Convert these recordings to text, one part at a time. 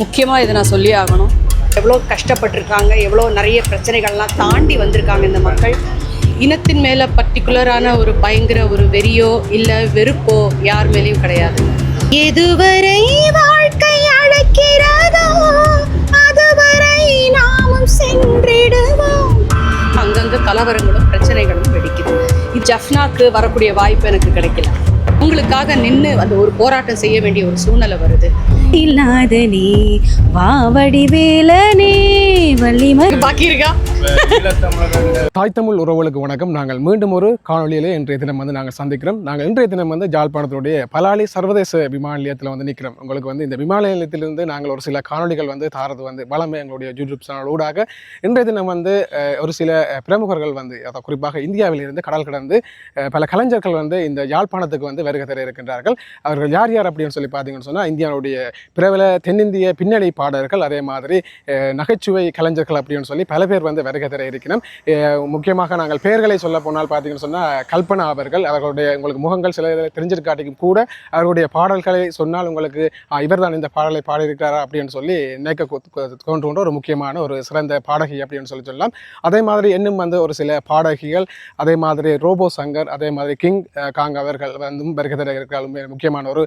முக்கியமாக இதை நான் சொல்லி ஆகணும். எவ்வளோ கஷ்டப்பட்டிருக்காங்க எவ்வளோ நிறைய பிரச்சனைகள்லாம் தாண்டி வந்திருக்காங்க இந்த மக்கள். இனத்தின் மேலே பர்டிகுலரான ஒரு பயங்கர ஒரு வெறியோ இல்லை வெறுப்போ யார் மேலேயும் கிடையாது. எதுவரை வாழ்க்கை அழைக்கிறதோ அதுவரை நாமும் சென்றிடுவோம். அங்கங்கே கலவரங்களும் பிரச்சனைகளும் வெடிக்குது. ஜஃப்னாக்கு வரக்கூடிய வாய்ப்பு எனக்கு கிடைக்கல. உங்களுக்காக நின்று அந்த ஒரு போராட்டம் செய்ய வேண்டிய ஒரு சூழ்நிலை வருது. இல்லாத நீ வாவடி வேலனே வள்ளிம பாக்கி இருக்கா தாய் தமிழ் உறவுகளுக்கு வணக்கம். நாங்கள் மீண்டும் ஒரு காணொலியிலே இன்றைய தினம் வந்து நாங்கள் சந்திக்கிறோம். நாங்கள் இன்றைய தினம் வந்து ஜாழ்ப்பாணத்துடைய பலாலி சர்வதேச விமான நிலையத்தில் வந்து நிற்கிறோம் உங்களுக்கு வந்து இந்த விமான நிலையத்திலிருந்து நாங்கள் ஒரு சில காணொலிகள் வந்து தாரது வந்து வளமை எங்களுடைய யூடியூப் சேனல் ஊடாக இன்றைய தினம் வந்து ஒரு சில பிரமுகர்கள் வந்து அதாவது குறிப்பாக இந்தியாவிலிருந்து கடல் கடந்து பல கலைஞர்கள் வந்து இந்த யாழ்ப்பாணத்துக்கு வந்து வருகை தர இருக்கின்றார்கள். அவர்கள் யார் யார் அப்படின்னு சொல்லி பார்த்தீங்கன்னு சொன்னால் இந்தியாவுடைய பிரபல தென்னிந்திய பின்னணி பாடகர்கள் அதே மாதிரி நகைச்சுவை கலைஞர்கள் அப்படின்னு சொல்லி பல பேர் வந்து வருகை இருக்கிறோம் முக்கியமாக நாங்கள் பெயர்களை சொல்ல போனால் பார்த்தீங்கன்னு சொன்னால் கல்பனா அவர்கள். அவர்களுடைய உங்களுக்கு முகங்கள் சில தெரிஞ்சிருக்காட்டிக்கும் கூட அவர்களுடைய பாடல்களை சொன்னால் உங்களுக்கு இவர் தான் இந்த பாடலை பாடியிருக்கிறாரா? அப்படின்னு சொல்லி நினைக்க தோன்றுகின்ற ஒரு முக்கியமான ஒரு சிறந்த பாடகி அப்படின்னு சொல்லி சொல்லலாம். அதே மாதிரி இன்னும் வந்து ஒரு சில பாடகிகள் அதே மாதிரி ரோபோ சங்கர் அதே மாதிரி கிங் காங் அவர்கள் வந்து வருகை தர முக்கியமான ஒரு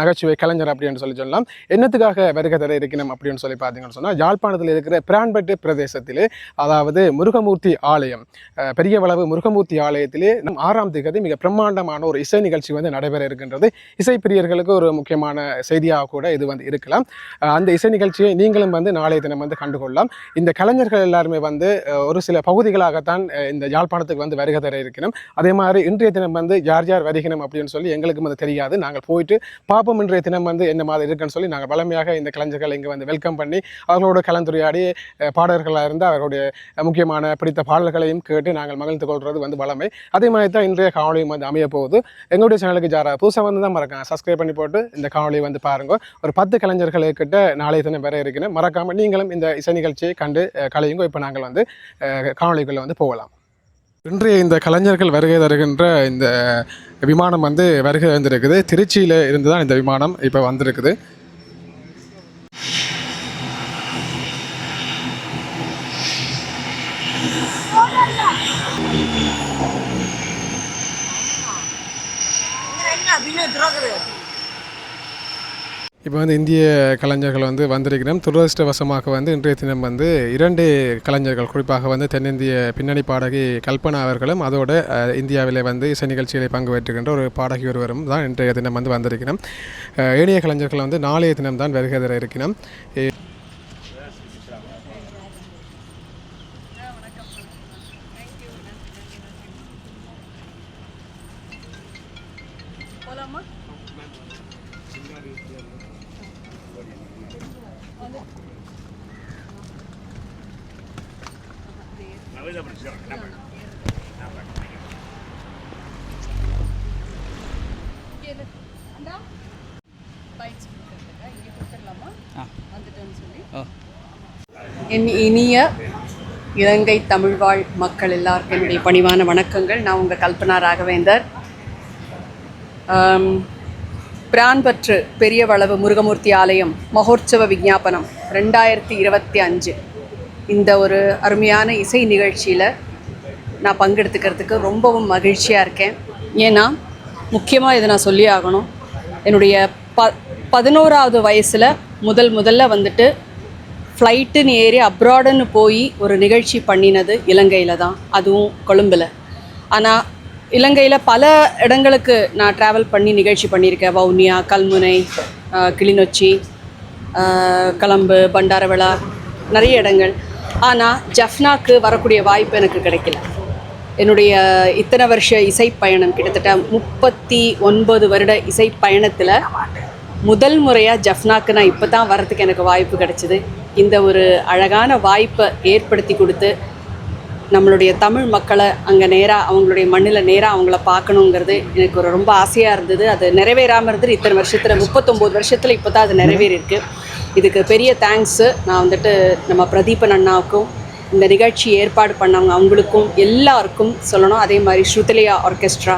நகைச்சுவை கலைஞர் அப்படின்னு சொல்லி சொல்லலாம். என்னத்துக்காக வருகை தர இருக்கணும் அப்படின்னு சொல்லி பார்த்தீங்கன்னு சொன்னால் யாழ்ப்பாணத்தில் இருக்கிற பிரான்பட்டு பிரதேசத்திலே அதாவது முருகமூர்த்தி ஆலயம். பெரிய வளவு முருகமூர்த்தி ஆலயத்திலே நம் ஆறாம் திகதி மிக பிரம்மாண்டமான ஒரு இசை நிகழ்ச்சி வந்து நடைபெற இருக்கின்றது. இசை பிரியர்களுக்கு ஒரு முக்கியமான செய்தியாக கூட இது வந்து இருக்கலாம். அந்த இசை நிகழ்ச்சியை நீங்களும் வந்து நாளைய தினம் வந்து கண்டுகொள்ளலாம். இந்த கலைஞர்கள் எல்லாருமே வந்து ஒரு சில பகுதிகளாகத்தான் இந்த யாழ்ப்பாணத்துக்கு வந்து வருகை தர இருக்கணும் அதே மாதிரி இன்றைய தினம் வந்து யார் யார் வருகிறோம் அப்படின்னு சொல்லி எங்களுக்கும் அது தெரியாது. நாங்கள் போயிட்டு பார்ப்போம் இன்றைய தினம் வந்து என்ன மாதிரி இருக்குன்னு சொல்லி நாங்கள் வளமையாக இந்த கலைஞர்கள் இங்கே வந்து வெல்கம் பண்ணி அவர்களோட கலந்துரையாடி பாடகர்களாக இருந்து அவர்களுடைய முக்கியமான பிடித்த பாடல்களையும் கேட்டு நாங்கள் மகிழ்ந்து கொள்வது வந்து வளமை. அதே மாதிரி தான் இன்றைய காணொலியும் வந்து அமைய போகுது. எங்களுடைய சேனலுக்கு ஜாரா புதுசாக வந்து தான் மறக்காம சப்ஸ்கிரைப் பண்ணி போட்டு இந்த காணொலியை வந்து பாருங்க. ஒரு பத்து கலைஞர்களுக்கிட்ட நாளைய தினம் வர இருக்கணும் மறக்காமல் நீங்களும் இந்த இசை நிகழ்ச்சியை கண்டு கலையுங்க. இப்போ நாங்கள் வந்து அஹ், வந்து போகலாம். இன்றைய இந்த கலைஞர்கள் வருகை தருகின்ற இந்த விமானம் வந்து வருகை வந்திருக்குது திருச்சியில் இருந்து தான் இந்த விமானம் இப்போ வந்திருக்குது. இப்போ வந்து இந்திய கலைஞர்கள் வந்து வந்திருக்கிறோம் துரதிருஷ்டவசமாக வந்து இன்றைய தினம் வந்து இரண்டு கலைஞர்கள் குறிப்பாக வந்து தென்னிந்திய பின்னணி பாடகி கல்பனா அவர்களும் அதோட இந்தியாவில் இந்தியாவிலே வந்து இசை நிகழ்ச்சிகளை பங்கு பெற்றுகின்ற ஒரு பாடகி ஒருவரும் தான் இன்றைய தினம் வந்து வந்திருக்கிறோம் ஏனைய கலைஞர்கள் வந்து நாளைய தினம் தான் வருகை தர இருக்கிறோம் என் இனிய இலங்கை தமிழ்வாழ் மக்கள் எல்லாருக்கும் என்னுடைய பணிவான வணக்கங்கள். நான் உங்கள் கல்பனா ராகவேந்தர். பிரான்பற்று பெரிய வளவு முருகமூர்த்தி ஆலயம் மகோற்சவ விஞ்ஞாபனம் ரெண்டாயிரத்தி இருபத்தி அஞ்சு. இந்த ஒரு அருமையான இசை நிகழ்ச்சியில் நான் பங்கெடுத்துக்கிறதுக்கு ரொம்பவும் மகிழ்ச்சியாக இருக்கேன். ஏன்னா முக்கியமாக இதை நான் சொல்லி ஆகணும். என்னுடைய ப பதினோராவது வயசில் முதல் முதல்ல வந்துட்டு ஃப்ளைட்டுன்னு ஏறி அப்ராடுன்னு போய் ஒரு நிகழ்ச்சி பண்ணினது இலங்கையில் தான் அதுவும் கொழும்பில். ஆனால் இலங்கையில் பல இடங்களுக்கு நான் ட்ராவல் பண்ணி நிகழ்ச்சி பண்ணியிருக்கேன். வவுனியா கல்முனை கிளிநொச்சி கலம்பு பண்டாரவிழா நிறைய இடங்கள். ஆனால் ஜஃப்னாக்கு வரக்கூடிய வாய்ப்பு எனக்கு கிடைக்கல. என்னுடைய இத்தனை வருஷ இசை பயணம் கிட்டத்தட்ட முப்பத்தி ஒன்பது வருட இசை பயணத்தில் முதல் முறையாக ஜஃப்னாக்கு நான் இப்போ தான் வரதுக்கு எனக்கு வாய்ப்பு கிடைச்சிது. இந்த ஒரு அழகான வாய்ப்பை ஏற்படுத்தி கொடுத்து நம்மளுடைய தமிழ் மக்களை அங்கே நேராக அவங்களுடைய மண்ணில் நேராக அவங்கள பார்க்கணுங்கிறது எனக்கு ஒரு ரொம்ப ஆசையாக இருந்தது. அது நிறைவேறாமல் இருந்தது. இத்தனை வருஷத்தில் முப்பத்தொம்போது வருஷத்தில் இப்போ தான் அது நிறைவேறியிருக்கு. இதுக்கு பெரிய தேங்க்ஸு நான் வந்துட்டு நம்ம பிரதீபன் அண்ணாவுக்கும் இந்த நிகழ்ச்சி ஏற்பாடு பண்ணவங்க அவங்களுக்கும் எல்லாருக்கும் சொல்லணும். அதே மாதிரி ஸ்ருதிலியா ஆர்கெஸ்ட்ரா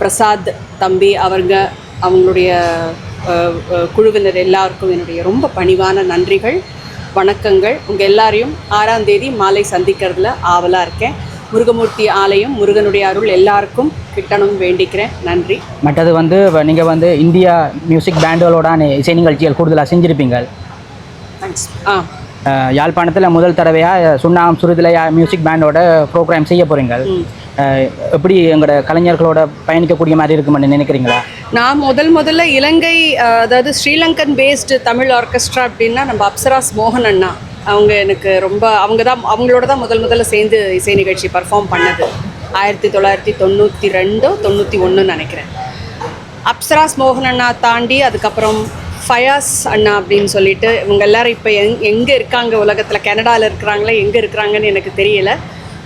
பிரசாத் தம்பி அவங்க அவங்களுடைய குழுவினர் எல்லாருக்கும் என்னுடைய ரொம்ப பணிவான நன்றிகள். வணக்கங்கள். உங்கள் எல்லாரையும் ஆறாம் தேதி மாலை சந்திக்கிறதுல ஆவலாக இருக்கேன். முருகமூர்த்தி ஆலயம் முருகனுடைய அருள் எல்லாருக்கும் கிட்டணும் வேண்டிக்கிறேன். நன்றி. மற்றது வந்து நீங்கள் வந்து இந்தியா மியூசிக் பேண்டுகளோடான இசை நிகழ்ச்சிகள் கூடுதலாக செஞ்சுருப்பீங்க தேங்க்ஸ் ஆ. யாழ்ப்பாணத்தில் முதல் தடவையாக சுண்ணாகம் சுருதிலையா மியூசிக் பேண்டோட ப்ரோக்ராம் செய்ய போகிறீங்க எப்படி எங்களோட கலைஞர்களோட பயணிக்கக்கூடிய மாதிரி இருக்குமென்னு நினைக்கிறீங்களா? நான் முதல் முதல்ல இலங்கை அதாவது ஸ்ரீலங்கன் பேஸ்டு தமிழ் ஆர்கெஸ்ட்ரா அப்படின்னா நம்ம அப்சராஸ் மோகன் அண்ணா. அவங்க எனக்கு ரொம்ப அவங்க தான் அவங்களோட தான் முதல் முதல்ல சேர்ந்து இசை நிகழ்ச்சி பர்ஃபார்ம் பண்ணது. ஆயிரத்தி தொள்ளாயிரத்தி தொண்ணூற்றி ரெண்டோ தொண்ணூற்றி ஒன்றுன்னு நினைக்கிறேன். அப்சராஸ் மோகன் அண்ணா தாண்டி அதுக்கப்புறம் ஃபயாஸ் அண்ணா அப்படின்னு சொல்லிட்டு இவங்க எல்லாரும் இப்போ எங் எங்கே இருக்காங்க உலகத்தில்? கனடாவில் இருக்கிறாங்களே? எங்கே இருக்கிறாங்கன்னு எனக்கு தெரியலை.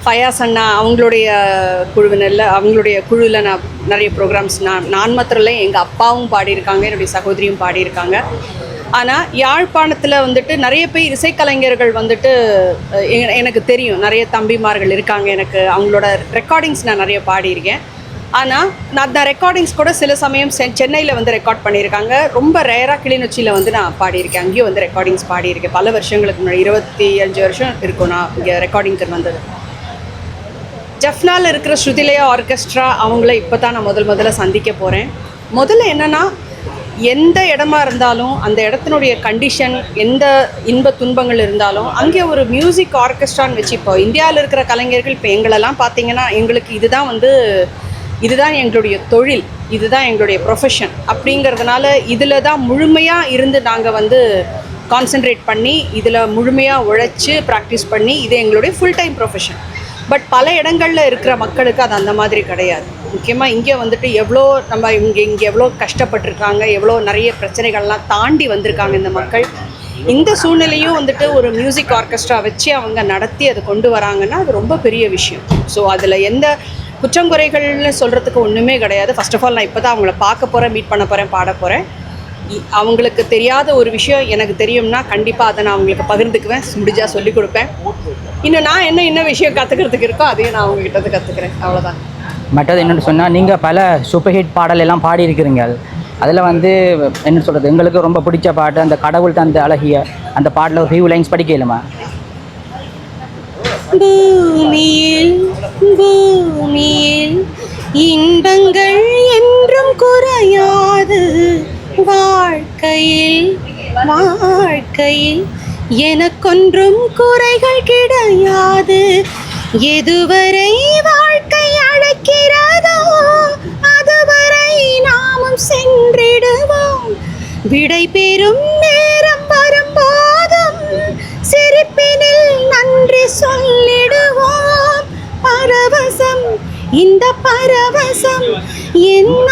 ஃபயாஸ் அண்ணா அவங்களுடைய குழுவினரில் அவங்களுடைய குழுவில் நான் நிறைய ப்ரோக்ராம்ஸ் நான் நான் மாத்திரம் இல்லை எங்கள் அப்பாவும் பாடியிருக்காங்க என்னுடைய சகோதரியும் பாடியிருக்காங்க. ஆனால் யாழ்ப்பாணத்தில் வந்துட்டு நிறைய பேர் இசைக்கலைஞர்கள் வந்துட்டு எ- எனக்கு தெரியும். நிறைய தம்பிமார்கள் இருக்காங்க எனக்கு அவங்களோட ரெக்கார்டிங்ஸ் நான் நிறைய பாடியிருக்கேன். ஆனால் நான் அந்த ரெக்கார்டிங்ஸ் கூட சில சமயம் சென்னையில் வந்து ரெக்கார்ட் பண்ணியிருக்காங்க. ரொம்ப ரேராக கிளிநொச்சியில் வந்து நான் பாடியிருக்கேன். அங்கேயும் வந்து ரெக்கார்டிங்ஸ் பாடியிருக்கேன். பல வருஷங்களுக்கு முன்னாடி இருபத்தி அஞ்சு வருஷம் இருக்கும் நான் இங்கே ரெக்கார்டிங்க்கு வந்தது. ஜஃப்னால இருக்கிற ஸ்ருதிலயா ஆர்கெஸ்ட்ரா அவங்கள இப்போ தான் நான் முதல் முதல்ல சந்திக்க போகிறேன் முதல்ல என்னென்னா எந்த இடமா இருந்தாலும் அந்த இடத்தினுடைய கண்டிஷன் எந்த இன்ப துன்பங்கள் இருந்தாலும் அங்கே ஒரு மியூசிக் ஆர்கெஸ்ட்ரான்னு வச்சு இப்போ இந்தியாவில் இருக்கிற கலைஞர்கள் இப்போ எங்களெல்லாம் பார்த்தீங்கன்னா எங்களுக்கு இதுதான் வந்து இதுதான் எங்களுடைய தொழில் இதுதான் எங்களுடைய ப்ரொஃபஷன் அப்படிங்கிறதுனால இதில் தான் முழுமையாக இருந்து நாங்கள் வந்து கான்சென்ட்ரேட் பண்ணி இதில் முழுமையாக உழைச்சி ப்ராக்டிஸ் பண்ணி இது எங்களுடைய ஃபுல் டைம் ப்ரொஃபஷன் பட் பல இடங்களில் இருக்கிற மக்களுக்கு அது அந்த மாதிரி கிடையாது. முக்கியமாக இங்கே வந்துட்டு எவ்வளோ நம்ம இங்கே இங்கே எவ்வளோ கஷ்டப்பட்டிருக்காங்க எவ்வளோ நிறைய பிரச்சனைகள்லாம் தாண்டி வந்திருக்காங்க இந்த மக்கள். இந்த சூழ்நிலையும் வந்துட்டு ஒரு மியூசிக் ஆர்கெஸ்ட்ரா வச்சு அவங்க நடத்தி அதை கொண்டு வராங்கன்னா அது ரொம்ப பெரிய விஷயம். ஸோ அதில் எந்த குற்றங்குறைகள்னு சொல்கிறதுக்கு ஒன்றுமே கிடையாது. ஃபஸ்ட் ஆஃப் ஆல் நான் இப்போ தான் அவங்கள பார்க்க போகிறேன் மீட் பண்ண போகிறேன் பாட போகிறேன் அவங்களுக்கு தெரியாத ஒரு விஷயம் எனக்கு தெரியும்னா கண்டிப்பாக அதை நான் அவங்களுக்கு பகிர்ந்துக்குவேன் முடிஞ்சா சொல்லிக் கொடுப்பேன். இன்னும் நான் என்ன என்ன விஷயம் கற்றுக்கிறதுக்கு இருக்கோ அதையும் நான் அவங்ககிட்ட கற்றுக்கிறேன் அவ்வளோதான் மற்றது என்னென்னு சொன்னால் நீங்கள் பல சூப்பர் ஹிட் பாடல் எல்லாம் பாடியிருக்கிறீங்க. அதில் வந்து என்ன சொல்கிறது எங்களுக்கு ரொம்ப பிடிச்ச பாட்டு அந்த கடவுள் தந்த அழகிய அந்த பாட்டில் ஒரு ஃபியூ லைன்ஸ் படிக்கலுமா? பூமியில் பூமியில் இன்பங்கள் என்றும் குறையாது. வாழ்க்கையில் வாழ்க்கையில் எனக்கொன்றும் குறைகள் கிடையாது. எதுவரை வாழ்க்கை அழைக்கிறதோ அதுவரை நாமும் சென்றிடுவோம். விடை பெறும் நேரம் வரும்போதும் சிரிப்பினில் நன்றி சொல்லிடுவோம். பரவசம் இந்த பரவசம் என்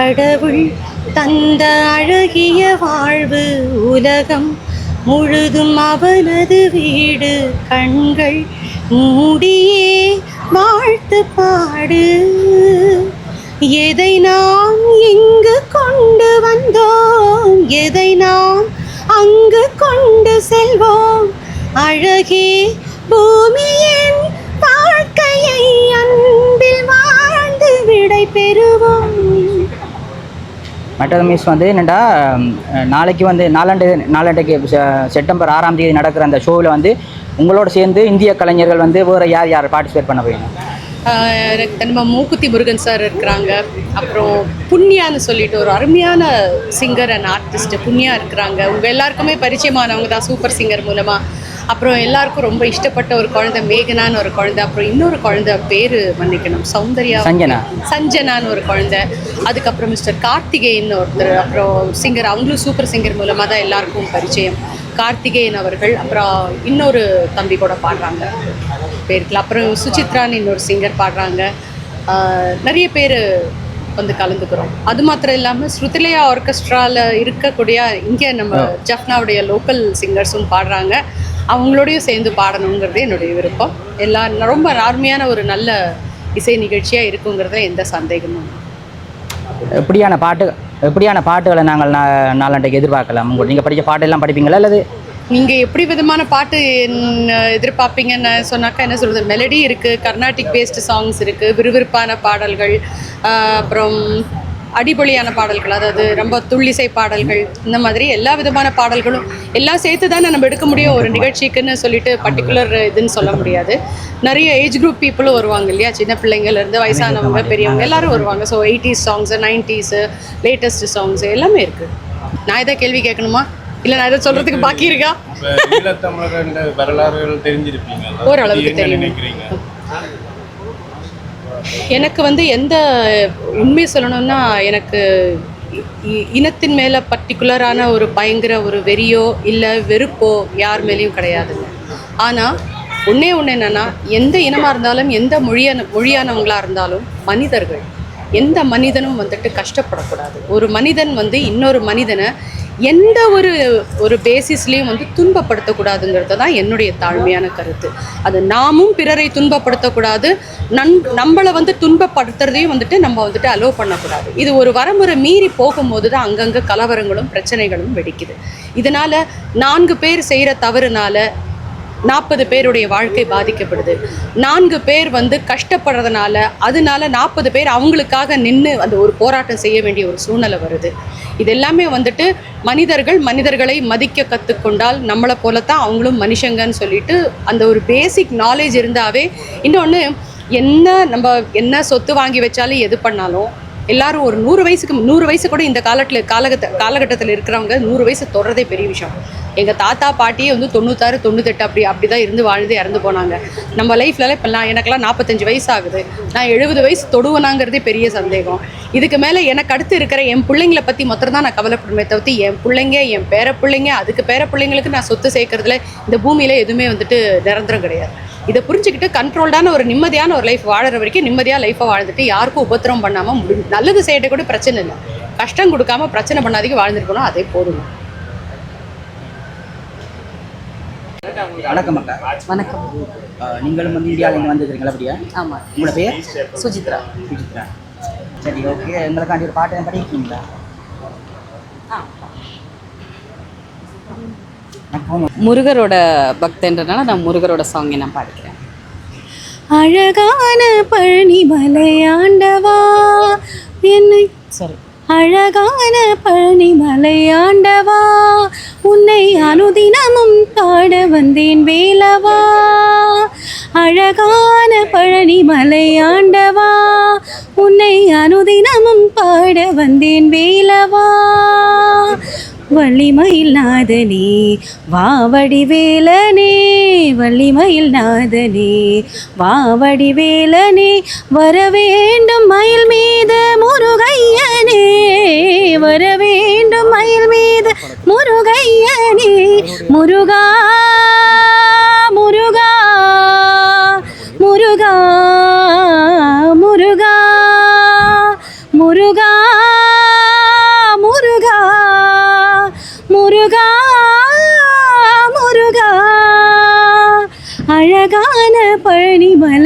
கடவுள் தந்த அழகிய வாழ்வு உலகம் முழுதும் அவனது வீடு. கண்கள் மூடியே வாழ்த்து பாடு. எதை நாம் இங்கு கொண்டு வந்தோம்? எதை நாம் அங்கு கொண்டு செல்வோம்? அழகே பூமியே மற்றது மிஸ் வந்து என்னென்னா நாளைக்கு வந்து நாலாண்டு நாலாண்டுக்கு செப்டம்பர் ஆறாம் தேதி நடக்கிற அந்த ஷோவில் வந்து உங்களோட சேர்ந்து இந்திய கலைஞர்கள் வந்து வேறு யார் யார் பார்ட்டிசிபேட் பண்ண போறீங்க? நம்ம மூக்குத்தி முருகன் சார் இருக்கிறாங்க. அப்புறம் புண்ணியான்னு சொல்லிட்டு ஒரு அருமையான சிங்கர் அண்ட் ஆர்டிஸ்ட் புண்ணியா இருக்கிறாங்க. உங்கள் எல்லாருக்குமே பரிச்சயமானவங்க தான் சூப்பர் சிங்கர் மூலமாக அப்புறம் எல்லாருக்கும் ரொம்ப இஷ்டப்பட்ட ஒரு குழந்தை மேகனான்னு ஒரு குழந்தை அப்புறம் இன்னொரு குழந்தை பேர் மன்னிக்கணும் சௌந்தர்யா. சஞ்சனா. சஞ்சனான்னு ஒரு குழந்தை. அதுக்கப்புறம் மிஸ்டர் கார்த்திகேயன் ஒருத்தர் அப்புறம் சிங்கர் அவங்களும் சூப்பர் சிங்கர் மூலமாக தான் எல்லாருக்கும் பரிச்சயம். கார்த்திகேயன் அவர்கள் அப்புறம் இன்னொரு தம்பி கூட பாடுறாங்க. பேருக்குல. அப்புறம் சுசித்ரான்னு இன்னொரு சிங்கர் பாடுறாங்க. நிறைய பேர் வந்து கலந்துக்கிறோம். அது மாத்திரம் இல்லாமல் ஸ்ருதிலயா ஆர்கெஸ்ட்ராவில் இருக்கக்கூடிய இங்கே நம்ம ஜஃப்னாவுடைய லோக்கல் சிங்கர்ஸும் பாடுறாங்க. அவங்களோடையும் சேர்ந்து பாடணுங்கிறது என்னுடைய விருப்பம். எல்லா ரொம்ப அருமையான ஒரு நல்ல இசை நிகழ்ச்சியாக இருக்குங்கிறதுல எந்த சந்தேகமும். எப்படியான பாட்டு எப்படியான பாட்டுகளை நாங்கள் நாளாண்டைக்கு எதிர்பார்க்கலாம்? நீங்கள் படித்த பாட்டெல்லாம் படிப்பீங்களா அல்லது? நீங்கள் எப்படி விதமான பாட்டு எதிர்பார்ப்பீங்கன்னு சொன்னாக்கா என்ன சொல்கிறது மெலடி இருக்குது கர்நாடிக் பேஸ்டு சாங்ஸ் இருக்குது விறுவிறுப்பான பாடல்கள் அப்புறம் அடிபொலியான பாடல்கள் அதாவது ரொம்ப துள்ளிசை பாடல்கள் இந்த மாதிரி எல்லா விதமான பாடல்களும் எல்லாம் சேர்த்து தானே நம்ம எடுக்க முடியும். ஒரு நிகழ்ச்சிக்குன்னு சொல்லிட்டு பர்டிகுலர் இதுன்னு சொல்ல முடியாது. நிறைய ஏஜ் குரூப் பீப்புளும் வருவாங்க இல்லையா? சின்ன பிள்ளைங்கள்லேருந்து வயசானவங்க பெரியவங்க எல்லாரும் வருவாங்க. So eighties songs nineties latest songs எல்லாமே இருக்குது நான் இதை கேள்வி கேட்கணுமா? இல்லை நான் இதை சொல்கிறதுக்கு பாக்கி இருக்கா? ஓரளவுக்கு தெரியும். எனக்கு வந்து எந்த உண்மை சொல்லணும்னா எனக்கு இ- இனத்தின் மேலே பர்டிகுலரான ஒரு பயங்கர ஒரு வெறியோ இல்லை வெறுப்போ யார் மேலேயும் கிடையாதுங்க. ஆனால் ஒன்றே ஒன்று என்னென்னா எந்த இனமாக இருந்தாலும் எந்த மொழியான மொழியானவங்களாக இருந்தாலும் மனிதர்கள் எந்த மனிதனும் வந்துட்டு கஷ்டப்படக்கூடாது. ஒரு மனிதன் வந்து இன்னொரு மனிதனை எந்த ஒரு ஒரு பேசிஸ்லேயும் வந்து துன்பப்படுத்தக்கூடாதுங்கிறது தான் என்னுடைய தாழ்மையான கருத்து. அது நாமும் பிறரை துன்பப்படுத்தக்கூடாது. நன் நம்மளை வந்து துன்பப்படுத்துறதையும் வந்துட்டு நம்ம வந்துட்டு அலோவ் பண்ணக்கூடாது. இது ஒரு வரமுறை மீறி போகும்போது தான் அங்கங்கே கலவரங்களும் பிரச்சனைகளும் வெடிக்குது. இதனால் நான்கு பேர் செய்கிற தவறுனால நாற்பது பேருடைய வாழ்க்கை பாதிக்கப்படுது. நான்கு பேர் வந்து கஷ்டப்படுறதுனால அதனால நாற்பது பேர் அவங்களுக்காக நின்று அந்த ஒரு போராட்டம் செய்ய வேண்டிய ஒரு சூழ்நிலை வருது. இது எல்லாமே வந்துட்டு மனிதர்கள் மனிதர்களை மதிக்க கற்றுக்கொண்டால் நம்மளை போலத்தான் அவங்களும் மனுஷங்கன்னு சொல்லிட்டு அந்த ஒரு பேசிக் நாலேஜ் இருந்தாவே இன்னொன்று என்ன நம்ம என்ன சொத்து வாங்கி வச்சாலும் எது பண்ணாலும் எல்லாரும் ஒரு நூறு வயசுக்கு நூறு வயசு கூட இந்த காலத்தில் காலகட்ட காலகட்டத்தில் இருக்கிறவங்க நூறு வயசு தொடரதே பெரிய விஷயம். எங்கள் தாத்தா பாட்டியே வந்து தொண்ணூத்தாறு தொண்ணூத்தெட்டு அப்படி அப்படி தான் இருந்து வாழ்ந்து இறந்து போனாங்க. நம்ம லைஃப்லலாம் இப்போ நான் எனக்கெல்லாம் நாற்பத்தஞ்சு வயசு ஆகுது. நான் எழுபது வயசு தொடுவனாங்கிறதே பெரிய சந்தேகம். இதுக்கு மேலே எனக்கு அடுத்து இருக்கிற என் பிள்ளைங்களை பற்றி மொத்தம் தான் நான் கவலைப்படுமே தவிர்த்து என் பிள்ளைங்க என் பேர பிள்ளைங்க அதுக்கு பேர பிள்ளைங்களுக்கு நான் சொத்து சேர்க்கறதுல இந்த பூமியில் எதுவுமே வந்துட்டு நிரந்தரம் கிடையாது. இதை புரிஞ்சுக்கிட்டு கண்ட்ரோல்டான ஒரு நிம்மதியான ஒரு லைஃப் வாழற வரைக்கும் நிம்மதியாக லைஃப்பை வாழ்ந்துட்டு யாருக்கும் உபத்திரம் பண்ணாமல் முடி நல்லது செய்யட்ட கூட பிரச்சனை இல்லை. கஷ்டம் கொடுக்காம பிரச்சனை பண்ணாதீங்க வாழ்ந்துருக்கணும் அதே போதும். வணக்கம் அக்கா வணக்கம். நீங்களும் வந்து இந்தியாவிலேருந்து வந்துருக்கீங்களா அப்படியா? ஆமாம் உங்களோட பேர்? சுஜித்ரா. சுஜித்ரா. சரி ஓகே எங்களுக்காண்டி ஒரு பாட்டு படிக்கிறீங்களா முருகரோட பக்தன்றனால நான் முருகரோட சாங்கை நான் பாடிக்கிறேன். அழகான பழனிமலை ஆண்டவா என்னை சரி அழகான பழனிமலை ஆண்டவா உன்னை அனுதினமும் பாட வந்தேன் வேலவா? அழகான பழனிமலை ஆண்டவா உன்னை அனுதினமும் பாட வந்தேன் வேலவா? வள்ளிமயில் நாதனே வாவடி வேலனே வள்ளிமயில் நாதனே வாவடி வேலனே வர வேண்டும் மயில் மீது முருகையனே வர வேண்டும் மயில் மீது முருகையனே முருகா முருகா